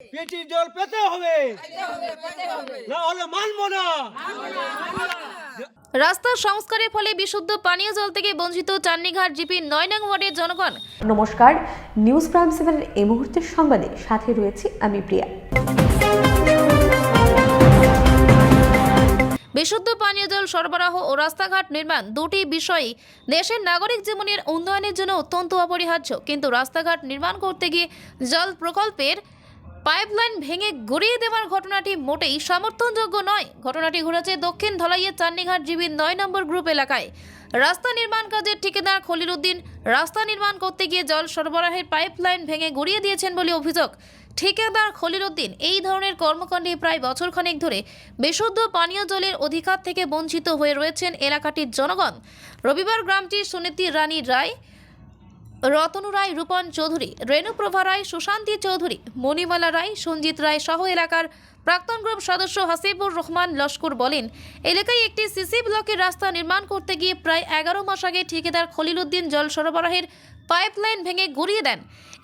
পেটির জল পেতে হবে। না হলে মানবো না। রাস্তা সংস্কারের ফলে বিশুদ্ধ পানীয় জল থেকে বঞ্চিত চান্নিঘাট জিপি নয় নং ওয়ার্ডের জনগণ। নমস্কার নিউজ প্রাইম সেভেনের এই মুহূর্তের সংবাদে সাথে রয়েছে আমি প্রিয়া। বিশুদ্ধ পানীয় জল সরবরাহ ও রাস্তাঘাট নির্মাণ দুটি বিষয়ই দেশের নাগরিক জীবনের উন্নয়নের জন্য অত্যন্ত অপরিহার্য। কিন্তু রাস্তাঘাট নির্মাণ করতে গিয়ে জল প্রকল্পের পাইপলাইন ভেঙে গড়িয়ে দেওয়ার ঘটনাটি মোটেই সমর্থনযোগ্য নয়। ঘটনাটি ঘটেছে দক্ষিণ ধলাইয়ের চান্নিঘাট জিবির নয় নম্বর গ্রুপ এলাকায়। রাস্তা নির্মাণ কাজের ঠিকাদার খলিল উদ্দিন রাস্তা নির্মাণ করতে গিয়ে জল সরবরাহের পাইপলাইন ভেঙে গড়িয়ে দিয়েছেন বলে অভিযোগ। ঠিকাদার খলিল উদ্দিন এই ধরনের কর্মকাণ্ডে প্রায় বছরখানেক ধরে বিশুদ্ধ পানীয় জলের অধিকার থেকে বঞ্চিত হয়ে রয়েছেন এলাকাটির জনগণ। রবিবার গ্রামটির সুনীতি রানী রায় রতনু রায়, রূপন চৌধুরী রেণুপ্রভা রায়, সুশান্তি চৌধুরী, মণিমালা রায়, সঞ্জিত রায় সহ এলাকার প্রাক্তন গ্রুপ সদস্য হাসিবুর রহমান লস্কর বলেন, এলাকায় একটি সিসি ব্লকের রাস্তা নির্মাণ করতে গিয়ে প্রায় এগারো মাস আগে ঠিকাদার খলিল উদ্দিন জল সরবরাহের পাইপলাইন ভেঙে গড়িয়ে দেন।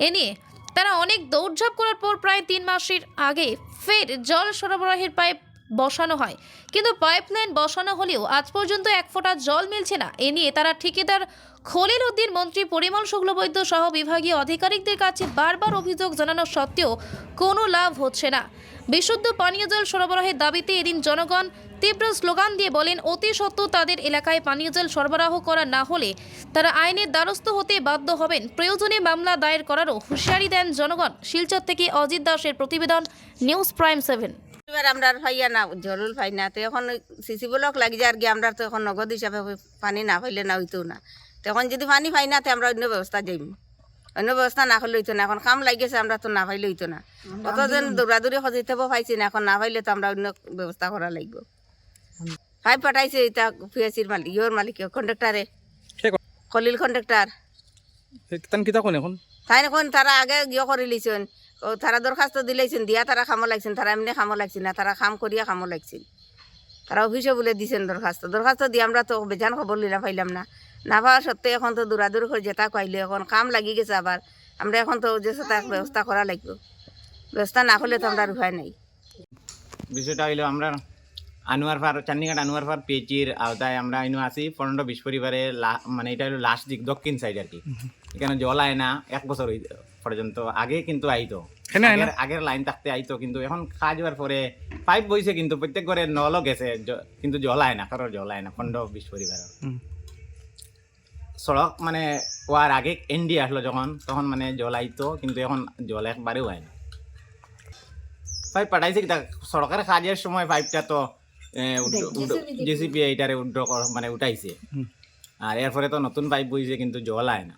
এ নিয়ে তারা অনেক দৌড়ঝাঁপ করার পর প্রায় তিন মাসের আগে ফের জল সরবরাহের পাইপ বসানো হয়। কিন্তু পাইপলাইন বসানো হলেও আজ পর্যন্ত এক ফোঁটা জল মিলছে না। এ নিয়ে তারা ঠিকাদার খলিল উদ্দিন, মন্ত্রী পরিমল শুক্লবৈদ্য সহ বিভাগীয় আধিকারিকদের কাছে বারবার অভিযোগ জানানো সত্ত্বেও কোনো লাভ হচ্ছে না। বিশুদ্ধ পানীয় জল সরবরাহের দাবিতে এদিন জনগণ তীব্র স্লোগান দিয়ে বলেন, অতি সত্ত্বেও তাদের এলাকায় পানীয় জল সরবরাহ করা না হলে তারা আইনের দ্বারস্থ হতে বাধ্য হবেন। প্রয়োজনে মামলা দায়ের করারও হুঁশিয়ারি দেন জনগণ। শিলচর থেকে অজিত দাসের প্রতিবেদন, নিউজ প্রাইম সেভেন। এবার আমরা আর না জরুল পাই না। তো এখন সিসি ব্লক লাগি যার গিয়ে আমরা তো এখন নগদ হিসাবে পানি না পাইলে না হইতো না। তো এখন যদি পানি পাই না তো আমরা অন্য ব্যবস্থা যাইম। অন্য ব্যবস্থা না করলে হইতো না এখন কাম লাগিয়েছে আমরা তো না পাইলে হইতো না। কতজন দৌড়াদৌড়ি সজাইতে পাইছি না এখন না পাইলে তো আমরা অন্য ব্যবস্থা করা লাগবে। পাইপ পাঠাইছে এটা পিএসির মালিক ইয়োর মালিক কন্ডাক্টারে কে খলিল কন্ডাক্টার তাই এখন তারা আগে গিয়ে করে লিছেন। ও তারা দরখাস্ত দিলেছেন দিয়া তারা খামো লাগছেন তারা এমনি খামো লাগছেন না তারা খাম করিয়া খামো লাগছেন। তারা অফিসে বলে দিছেন দরখাস্ত। দরখাস্ত দিয়ে আমরা তো বেজান খবর লিলা পাইলাম না। না পাওয়া সত্ত্বে এখন তো দূরাদূর করে যেটা কইলে এখন কাম লাগি গেছে আবার। আমরা এখন তো যে সেটা ব্যবস্থা করা লাগবে। ব্যবস্থা না হলে তো আমরা আর উপায় নাই। বিষয়টা হইল আমরা আনোয়ার ফার চান্নিঘাট আনোয়ার ফার পেচির আওতায় আমরা ইনো আছি। পনেরো বিশ পরিবারে লা- মানে এটা হলো লাস্ট দিক দক্ষিণ সাইড আর কি। এখানে জল আয় না এক বছর হই- পর্যন্ত আগে কিন্তু আইতো? আগের লাইন থাকতে আইতো কিন্তু এখন কাজ হওয়ার পরে পাইপ বইছে কিন্তু প্রত্যেক ঘরে নলও গেছে কিন্তু জল আয় না কারোর জল আয় না পনেরো বিশ পরিবারের। হুম। সড়ক মানে ওয়ার আগে এনডি আসলো যখন তখন মানে জল আইতো কিন্তু এখন জল একবারেও হয় না। পাইপ পাঠাইছে কি সরকার কাজের সময় পাইপটা তো জেসিপি এইটারে উড্র মানে উঠাইছে। আর এরপরে তো নতুন পাইপ বইছে কিন্তু জল আয় না